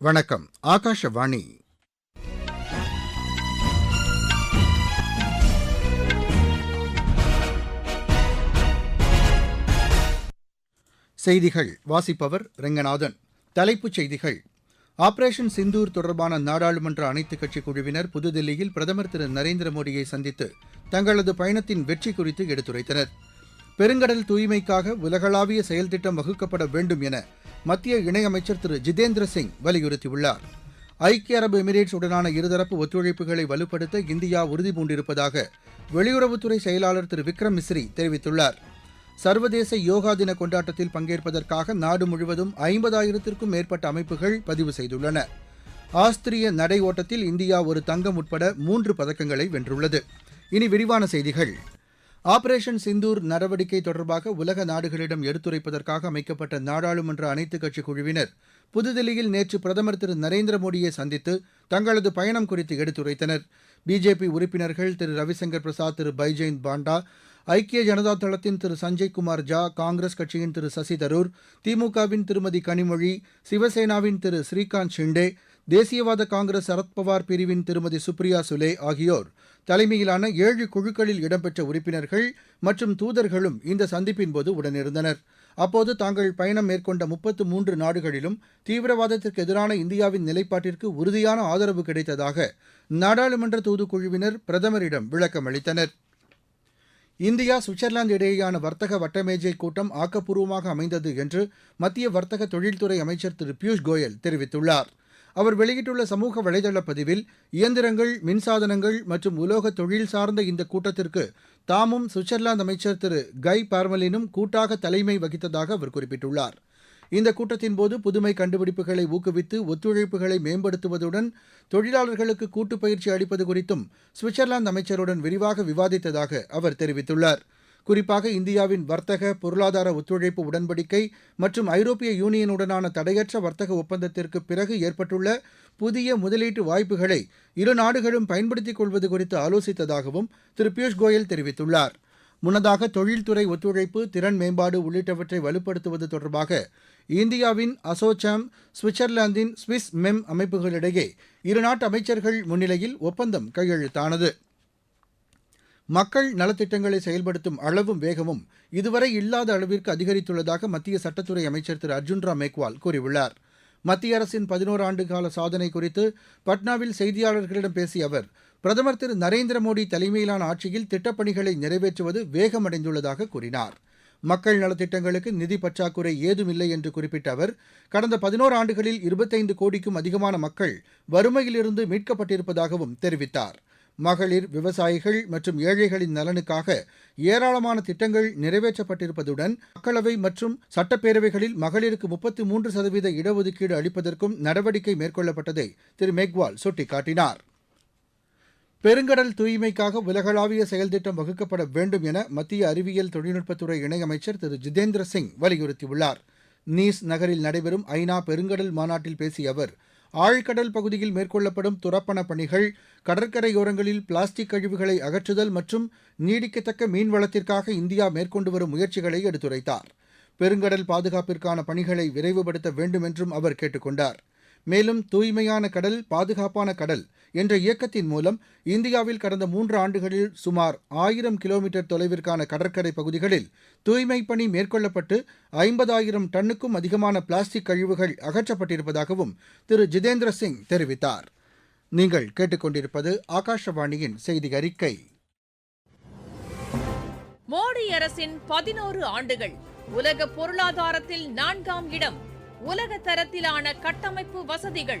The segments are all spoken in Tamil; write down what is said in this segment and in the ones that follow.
வணக்கம். ஆகாஷவாணி. செய்திகள். வாசிப்பவர் ரெங்கநாதன். தலைப்புச் செய்திகள். ஆபரேஷன் சிந்தூர் தொடர்பான நாடாளுமன்ற அனைத்துக் கட்சி குழுவினர் புதுதில்லியில் பிரதமர் திரு நரேந்திர மோடியை சந்தித்து தங்களது பயணத்தின் வெற்றி குறித்து எடுத்துரைத்தனர். பெருங்கடல் தூய்மைக்காக உலகளாவிய செயல்திட்டம் வகுக்கப்பட வேண்டும் என மத்திய இணையமைச்சர் திரு ஜிதேந்திர சிங் வலியுறுத்தியுள்ளார். ஐக்கிய அரபு எமிரேட்ஸ் உடனான இருதரப்பு ஒத்துழைப்புகளை வலுப்படுத்த இந்தியா உறுதிபூண்டிருப்பதாக வெளியுறவுத்துறை செயலாளர் திரு விக்ரம் மிஸ்ரி தெரிவித்துள்ளார். சர்வதேச யோகா தின கொண்டாட்டத்தில் பங்கேற்பதற்காக நாடு முழுவதும் ஐம்பதாயிரத்திற்கும் மேற்பட்ட அமைப்புகள் பதிவு செய்துள்ளன. ஆஸ்திரிய நடை ஓட்டத்தில் இந்தியா ஒரு தங்கம் உட்பட மூன்று பதக்கங்களை வென்றுள்ளது. இனி விரிவான செய்திகள். ஆபரேஷன் சிந்தூர் நடவடிக்கை தொடர்பாக உலக நாடுகளிடம் எடுத்துரைப்பதற்காக அமைக்கப்பட்ட நாடாளுமன்ற அனைத்துக் கட்சி குழுவினர் புதுதில்லியில் நேற்று பிரதமர் திரு நரேந்திர மோடியை சந்தித்து தங்களது பயணம் குறித்து எடுத்துரைத்தனர். பிஜேபி உறுப்பினர்கள் திரு ரவிசங்கர் பிரசாத் திரு பைஜெயந்த் பாண்டா ஐக்கிய ஜனதா தளத்தின் திரு சஞ்சய் குமார் ஜா காங்கிரஸ் கட்சியின் திரு சசி தரூர் திமுகவின் திருமதி கனிமொழி சிவசேனாவின் திரு ஸ்ரீகாந்த் ஷிண்டே தேசியவாத காங்கிரஸ் சரத்பவார் பிரிவின் திருமதி சுப்ரியா சுலே ஆகியோர் தலைமையிலான ஏழு குழுக்களில் இடம்பெற்ற உறுப்பினர்கள் மற்றும் தூதர்களும் இந்த சந்திப்பின்போது உடனிருந்தனர். அப்போது தாங்கள் பயணம் மேற்கொண்ட முப்பத்து மூன்று நாடுகளிலும் தீவிரவாதத்திற்கு எதிரான இந்தியாவின் நிலைப்பாட்டிற்கு உறுதியான ஆதரவு கிடைத்ததாக நாடாளுமன்ற தூதுக்குழுவினர் பிரதமரிடம் விளக்கம் அளித்தனர். இந்தியா சுவிட்சர்லாந்து இடையேயான வர்த்தக வட்டமேஜை கூட்டம் ஆக்கப்பூர்வமாக அமைந்தது என்று மத்திய வர்த்தக தொழில்துறை அமைச்சர் திரு பியூஷ் கோயல் தெரிவித்துள்ளார். அவர் வெளியிட்டுள்ள சமூக வலைதள பதிவில் இயந்திரங்கள் மின்சாதனங்கள் மற்றும் உலோக தொழில் சார்ந்த இந்த கூட்டத்திற்கு தாமும் சுவிட்சர்லாந்து அமைச்சர் திரு கை பார்மலினும் கூட்டாக தலைமை வகித்ததாக அவர் குறிப்பிட்டுள்ளார். இந்த கூட்டத்தின்போது புதுமை கண்டுபிடிப்புகளை ஊக்குவித்து ஒத்துழைப்புகளை மேம்படுத்துவதுடன் தொழிலாளர்களுக்கு கூட்டு பயிற்சி அளிப்பது குறித்தும் சுவிட்சர்லாந்து அமைச்சருடன் விரிவாக விவாதித்ததாக அவர் தெரிவித்துள்ளார். குறிப்பாக இந்தியாவின் வர்த்தக பொருளாதார ஒத்துழைப்பு உடன்படிக்கை மற்றும் ஐரோப்பிய யூனியனுடனான தடையற்ற வர்த்தக ஒப்பந்தத்திற்கு பிறகு ஏற்பட்டுள்ள புதிய முதலீட்டு வாய்ப்புகளை இரு நாடுகளும் பயன்படுத்திக் கொள்வது குறித்து ஆலோசித்ததாகவும் திரு பியூஷ் கோயல் தெரிவித்துள்ளார். முன்னதாக தொழில்துறை ஒத்துழைப்பு திறன் மேம்பாடு உள்ளிட்டவற்றை வலுப்படுத்துவது தொடர்பாக இந்தியாவின் அசோசாம் சுவிட்சர்லாந்தின் சுவிஸ் மெம் அமைப்புகளிடையே இருநாட்டு அமைச்சர்கள் முன்னிலையில் ஒப்பந்தம் கையெழுத்தானது. மக்கள் நலத்திட்டங்களை செயல்படுத்தும் அளவும் வேகமும் இதுவரை இல்லாத அளவிற்கு அதிகரித்துள்ளதாக மத்திய சட்டத்துறை அமைச்சர் திரு அர்ஜுன் மேக்வால் கூறியுள்ளார். மத்திய அரசின் பதினோரு ஆண்டு கால சாதனை குறித்து பட்னாவில் செய்தியாளர்களிடம் பேசிய அவர் பிரதமர் திரு நரேந்திர மோடி தலைமையிலான ஆட்சியில் திட்டப்பணிகளை நிறைவேற்றுவது வேகமடைந்துள்ளதாக கூறினார். மக்கள் நலத்திட்டங்களுக்கு நிதி பற்றாக்குறை ஏதுமில்லை என்று குறிப்பிட்ட அவர் கடந்த பதினோரு ஆண்டுகளில் இருபத்தைந்து கோடிக்கும் அதிகமான மக்கள் வறுமையிலிருந்து மீட்கப்பட்டிருப்பதாகவும் தெரிவித்தார். மகளிர் விவசாயிகள் மற்றும் ஏழைகளின் நலனுக்காக ஏராளமான திட்டங்கள் நிறைவேற்றப்பட்டிருப்பதுடன் மக்களவை மற்றும் சட்டப்பேரவைகளில் மகளிருக்கு முப்பத்தி மூன்று சதவீத இடஒதுக்கீடு அளிப்பதற்கும் நடவடிக்கை மேற்கொள்ளப்பட்டதை திரு மேக்வால் சுட்டிக்காட்டினார். பெருங்கடல் தூய்மைக்காக உலகளாவிய செயல்திட்டம் வகுக்கப்பட வேண்டும் என மத்திய அறிவியல் தொழில்நுட்பத்துறை இணையமைச்சர் திரு ஜிதேந்திர சிங் வலியுறுத்தியுள்ளார். நீஸ் நகரில் நடைபெறும் ஐநா பெருங்கடல் மாநாட்டில் பேசிய அவர் ஆழ்கடல் பகுதியில் மேற்கொள்ளப்படும் துரப்பணப் பணிகள் கடற்கரையோரங்களில் பிளாஸ்டிக் கழிவுகளை அகற்றுதல் மற்றும் நீடிக்கத்தக்க மீன்வளத்திற்காக இந்தியா மேற்கொண்டு வரும் முயற்சிகளை எடுத்துரைத்தார். பெருங்கடல் பாதுகாப்பிற்கான பணிகளை விரைவுபடுத்த வேண்டும் என்றும் அவர் கேட்டுக் கொண்டார் மேலும் தூய்மையான கடல் பாதுகாப்பான கடல் என்ற இயக்கத்தின் மூலம் இந்தியாவில் கடந்த மூன்று ஆண்டுகளில் சுமார் ஆயிரம் கிலோமீட்டர் தொலைவிற்கான கடற்கரை பகுதிகளில் தூய்மைப் பணி மேற்கொள்ளப்பட்டு ஐம்பதாயிரம் டன்னுக்கும் அதிகமான பிளாஸ்டிக் கழிவுகள் அகற்றப்பட்டிருப்பதாகவும் திரு. ஜிதேந்திர சிங் தெரிவித்தார். நீங்கள் கேட்டுக்கொண்டிருப்பது ஆகாஷவாணியின் செய்தி அறிக்கை. மோடி அரசின் பதினோரு ஆண்டுகள் உலக பொருளாதாரத்தில் நான்காம் இடம் உலக தரத்திலான கட்டமைப்பு வசதிகள்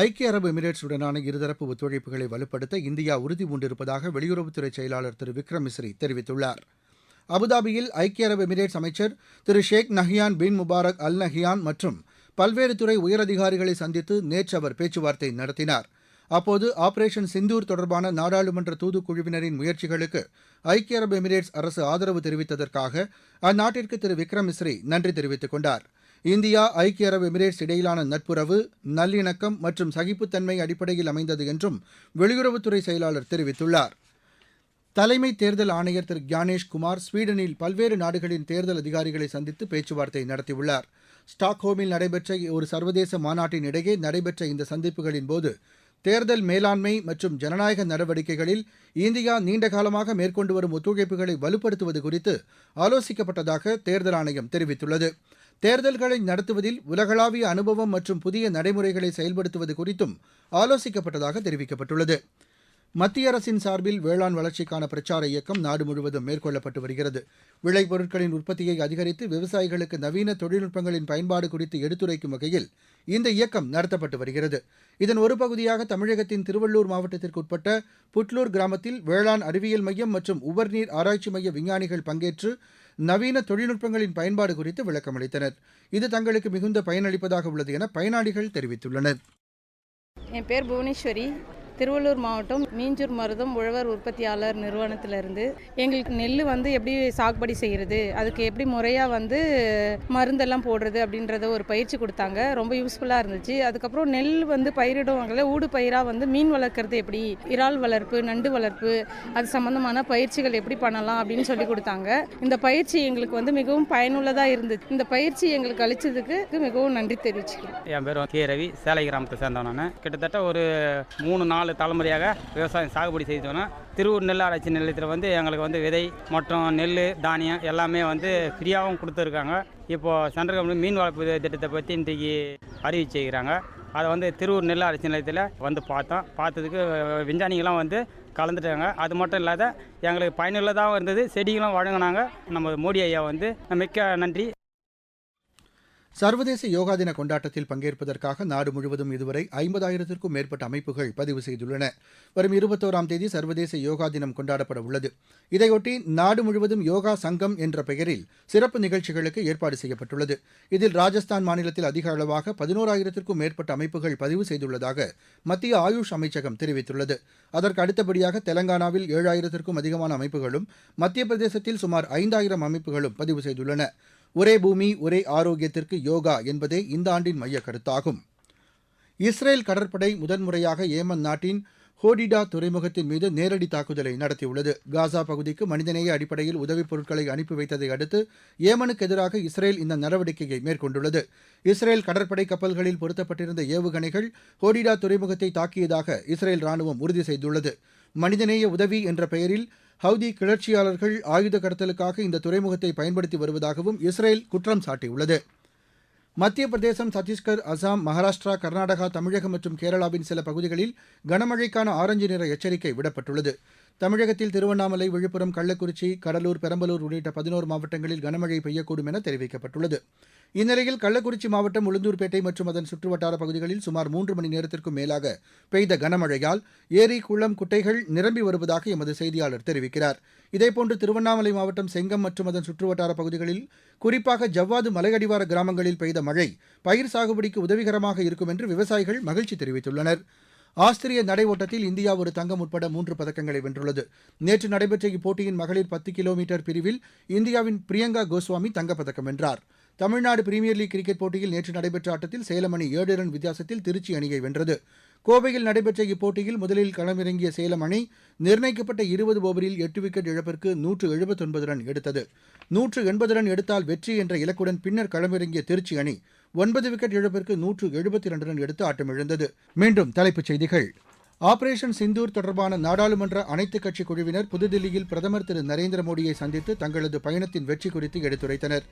ஐக்கிய அரபு எமிரேட்ஸுடனான இருதரப்பு ஒத்துழைப்புகளை வலுப்படுத்த இந்தியா உறுதி பூண்டிருப்பதாக வெளியுறவுத்துறை செயலாளர் திரு விக்ரம் மிஸ்ரி தெரிவித்துள்ளார். அபுதாபியில் ஐக்கிய அரபு எமிரேட்ஸ் அமைச்சர் திரு Sheikh Nahyan bin Mubarak Al Nahyan மற்றும் பல்வேறு துறை உயரதிகாரிகளை சந்தித்து நேற்று அவர் பேச்சுவார்த்தை நடத்தினார். அப்போது ஆபரேஷன் சிந்தூர் தொடர்பான நாடாளுமன்ற தூதுக்குழுவினரின் முயற்சிகளுக்கு ஐக்கிய அரபு எமிரேட்ஸ் அரசு ஆதரவு தெரிவித்ததற்காக அந்நாட்டிற்கு திரு விக்ரம் மிஸ்ரி நன்றி தெரிவித்துக் கொண்டார். இந்தியா ஐக்கிய அரபு எமிரேட்ஸ் இடையிலான நட்புறவு நல்லிணக்கம் மற்றும் சகிப்புத்தன்மை அடிப்படையில் அமைந்தது என்றும் வெளியுறவுத்துறை செயலாளர் தெரிவித்துள்ளார். தலைமை தேர்தல் ஆணையர் திரு கியானேஷ் குமார் ஸ்வீடனில் பல்வேறு நாடுகளின் தேர்தல் அதிகாரிகளை சந்தித்து பேச்சுவார்த்தை நடத்தியுள்ளார். ஸ்டாக்ஹோமில் நடைபெற்ற ஒரு சர்வதேச மாநாட்டின் இடையே நடைபெற்ற இந்த சந்திப்புகளின் போது தேர்தல் மேலாண்மை மற்றும் ஜனநாயக நடவடிக்கைகளில் இந்தியா நீண்டகாலமாக மேற்கொண்டு வரும் ஒத்துழைப்புகளை வலுப்படுத்துவது குறித்து ஆலோசிக்கப்பட்டதாக தேர்தல் ஆணையம் தெரிவித்துள்ளது. தேர்தல்களை நடத்துவதில் உலகளாவிய அனுபவம் மற்றும் புதிய நடைமுறைகளை செயல்படுத்துவது குறித்தும் ஆலோசிக்கப்பட்டதாக தெரிவிக்கப்பட்டுள்ளது. மத்திய அரசின் சார்பில் வேளாண் வளர்ச்சிக்கான பிரச்சார இயக்கம் நாடு முழுவதும் மேற்கொள்ளப்பட்டு வருகிறது. விளைபொருட்களின் உற்பத்தியை அதிகரித்து விவசாயிகளுக்கு நவீன தொழில்நுட்பங்களின் பயன்பாடு குறித்து எடுத்துரைக்கும் வகையில் இந்த இயக்கம் நடத்தப்பட்டு வருகிறது. இதன் ஒரு பகுதியாக தமிழகத்தின் திருவள்ளூர் மாவட்டத்திற்கு உட்பட்ட புட்லூர் கிராமத்தில் வேளாண் அறிவியல் மையம் மற்றும் உவர்நீர் ஆராய்ச்சி மைய விஞ்ஞானிகள் பங்கேற்று நவீன தொழில்நுட்பங்களின் பயன்பாடு குறித்து விளக்கமளித்தனர். இது தங்களுக்கு மிகுந்த பயனளிப்பதாக உள்ளது என பயனாளிகள் தெரிவித்துள்ளனர். என் பேர் புவனேஸ்வரி. திருவள்ளூர் மாவட்டம் மீஞ்சூர் மருதம் உழவர் உற்பத்தியாளர் நிறுவனத்திலிருந்து எங்களுக்கு நெல் வந்து எப்படி சாகுபடி செய்கிறது அதுக்கு எப்படி முறையாக வந்து மருந்தெல்லாம் போடுறது அப்படின்றத ஒரு பயிற்சி கொடுத்தாங்க. ரொம்ப யூஸ்ஃபுல்லாக இருந்துச்சு. அதுக்கப்புறம் நெல் வந்து பயிரிடுவாங்கல்ல ஊடு பயிராக வந்து மீன் வளர்க்குறது எப்படி இறால் வளர்ப்பு நண்டு வளர்ப்பு அது சம்மந்தமான பயிற்சிகள் எப்படி பண்ணலாம் அப்படின்னு சொல்லி கொடுத்தாங்க. இந்த பயிற்சி எங்களுக்கு வந்து மிகவும் பயனுள்ளதாக இருந்துச்சு இந்த பயிற்சி எங்களுக்கு அளித்ததுக்கு மிகவும் நன்றி தெரிவிச்சுக்கிறேன். என் பேர் கே ரவி சேலை கிராமத்தை சேர்ந்தவன் நான். கிட்டத்தட்ட ஒரு மூணு நாள் நாலு தலைமுறையாக விவசாயம் சாகுபடி செய்தோன்னா திருவூர் நெல் ஆராய்ச்சி நிலையத்தில் வந்து எங்களுக்கு வந்து விதை மற்றும் நெல் தானியம் எல்லாமே வந்து ஃப்ரீயாகவும் கொடுத்துருக்காங்க. இப்போது சென்ட்ரல் கவர்மெண்ட் மீன் வளர்ப்பு திட்டத்தை பற்றி இன்றைக்கி அறிவிச்சிருக்கிறாங்க. அதை வந்து திருவூர் நெல் ஆராய்ச்சி நிலையத்தில் வந்து பார்த்தோம். பார்த்ததுக்கு விஞ்ஞானிகள்லாம் வந்து கலந்துட்டாங்க. அது மட்டும் இல்லாத எங்களுக்கு பயனுள்ளதாகவும் இருந்தது செடிகளும் வழங்கினாங்க. நம்ம மோடி ஐயா வந்து மிக்க நன்றி. சர்வதேச யோகா தின கொண்டாட்டத்தில் பங்கேற்பதற்காக நாடு முழுவதும் இதுவரை ஐம்பதாயிரத்திற்கும் மேற்பட்ட அமைப்புகள் பதிவு செய்துள்ளன. வரும் இருபத்தோராம் தேதி சர்வதேச யோகா தினம் கொண்டாடப்பட உள்ளது. இதையொட்டி நாடு முழுவதும் யோகா சங்கம் என்ற பெயரில் சிறப்பு நிகழ்ச்சிகளுக்கு ஏற்பாடு செய்யப்பட்டுள்ளது. இதில் ராஜஸ்தான் மாநிலத்தில் அதிக அளவாக பதினோராயிரத்திற்கும் மேற்பட்ட அமைப்புகள் பதிவு செய்துள்ளதாக மத்திய ஆயுஷ் அமைச்சகம் தெரிவித்துள்ளது. அதற்கு அடுத்தபடியாக தெலங்கானாவில் ஏழாயிரத்திற்கும் அதிகமான அமைப்புகளும் மத்திய பிரதேசத்தில் சுமார் ஐந்தாயிரம் அமைப்புகளும் பதிவு செய்துள்ளன. ஒரே பூமி ஒரே ஆரோக்கியத்திற்கு யோகா என்பதே இந்த ஆண்டின் மைய கருத்தாகும். இஸ்ரேல் கடற்படை முதன்முறையாக ஏமன் நாட்டின் ஹோடிடா துறைமுகத்தின் மீது நேரடி தாக்குதலை நடத்தியுள்ளது. காசா பகுதிக்கு மனிதநேய அடிப்படையில் உதவிப் பொருட்களை அனுப்பி வைத்ததை அடுத்து ஏமனுக்கு எதிராக இஸ்ரேல் இந்த நடவடிக்கையை மேற்கொண்டுள்ளது. இஸ்ரேல் கடற்படை கப்பல்களில் பொருத்தப்பட்டிருந்த ஏவுகணைகள் ஹோடிடா துறைமுகத்தை தாக்கியதாக இஸ்ரேல் ராணுவம் உறுதி செய்துள்ளது. மனிதநேய உதவி என்ற பெயரில் ஹவுதி கிளர்ச்சியாளர்கள் ஆயுத கடத்தலுக்காக இந்த துறைமுகத்தை பயன்படுத்தி வருவதாகவும் இஸ்ரேல் குற்றம் சாட்டியுள்ளது. மத்திய பிரதேசம் சத்தீஸ்கர் அசாம் மகாராஷ்டிரா கர்நாடகா தமிழகம் மற்றும் கேரளாவின் சில பகுதிகளில் கனமழைக்கான ஆரஞ்சு நிற எச்சரிக்கை விடப்பட்டுள்ளது. தமிழகத்தில் திருவண்ணாமலை விழுப்புரம் கள்ளக்குறிச்சி கடலூர் பெரம்பலூர் உள்ளிட்ட பதினோரு மாவட்டங்களில் கனமழை பெய்யக்கூடும் என தெரிவிக்கப்பட்டுள்ளது. இந்நிலையில் கள்ளக்குறிச்சி மாவட்டம் உளுந்தூர்பேட்டை மற்றும் அதன் சுற்றுவட்டார பகுதிகளில் சுமார் மூன்று மணி நேரத்திற்கும் மேலாக பெய்த கனமழையால் ஏரி குளம் குட்டைகள் நிரம்பி வருவதாக எமது செய்தியாளர் தெரிவிக்கிறார். இதேபோன்று திருவண்ணாமலை மாவட்டம் செங்கம் மற்றும் அதன் சுற்றுவட்டார பகுதிகளில் குறிப்பாக ஜவ்வாது மலையடிவார கிராமங்களில் பெய்த மழை பயிர் சாகுபடிக்கு உதவிகரமாக இருக்கும் என்று விவசாயிகள் மகிழ்ச்சி தெரிவித்துள்ளனர். ஆஸ்திரிய நடை ஓட்டத்தில் இந்தியா ஒரு தங்கம் உட்பட மூன்று பதக்கங்களை வென்றுள்ளது. நேற்று நடைபெற்ற இப்போட்டியின் மகளிர் பத்து கிலோமீட்டர் பிரிவில் இந்தியாவின் பிரியங்கா கோஸ்வாமி தங்கப்பதக்கம் வென்றார். தமிழ்நாடு பிரீமியர் லீக் கிரிக்கெட் போட்டியில் நேற்று நடைபெற்ற ஆட்டத்தில் சேலம் அணி ஏழு ரன் வித்தியாசத்தில் திருச்சி அணியை வென்றது. கோவையில் நடைபெற்ற இப்போட்டியில் முதலில் களமிறங்கிய சேலம் அணி நிர்ணயிக்கப்பட்ட இருபது ஓவரில் எட்டு விக்கெட் இழப்பிற்கு நூற்று எழுபத்தொன்பது ரன் எடுத்தது. நூற்று எண்பது ரன் எடுத்தால் வெற்றி என்ற இலக்குடன் பின்னர் களமிறங்கிய திருச்சி அணி ஒன்பது விக்கெட் இழப்பிற்கு நூற்று எழுபத்தி ரெண்டு ரன் எடுத்து ஆட்டமிழந்தது. மீண்டும் தலைப்புச் செய்திகள். ஆபரேஷன் சிந்தூர் தொடர்பான நாடாளுமன்ற அனைத்துக் கட்சி குழுவினர் புதுதில்லியில் பிரதமர் திரு நரேந்திர மோடியை சந்தித்து தங்களது பயணத்தின் வெற்றி குறித்து எடுத்துரைத்தனர்.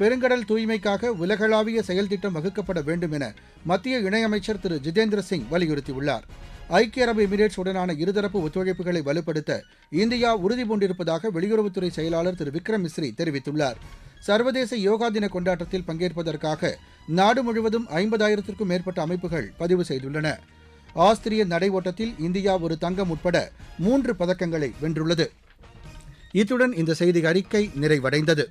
பெருங்கடல் தூய்மைக்காக உலகளாவிய செயல்திட்டம் வகுக்கப்பட வேண்டும் என மத்திய இணையமைச்சர் திரு. ஜிதேந்திர சிங் வலியுறுத்தியுள்ளார். ஐக்கிய அரபு எமிரேட்ஸ் உடனான இருதரப்பு ஒத்துழைப்புகளை வலுப்படுத்த இந்தியா உறுதிபூண்டிருப்பதாக வெளியுறவுத்துறை செயலாளர் திரு. விக்ரம் மிஸ்ரி தெரிவித்துள்ளார். சர்வதேச யோகா தின கொண்டாட்டத்தில் பங்கேற்பதற்காக நாடு முழுவதும் ஐம்பதாயிரத்திற்கும் மேற்பட்ட அமைப்புகள் பதிவு செய்துள்ளன. ஆஸ்திரிய நடை ஓட்டத்தில் இந்தியா ஒரு தங்கம் உட்பட மூன்று பதக்கங்களை வென்றுள்ளது. இத்துடன் இந்த செய்தி அறிக்கை நிறைவடைந்தது.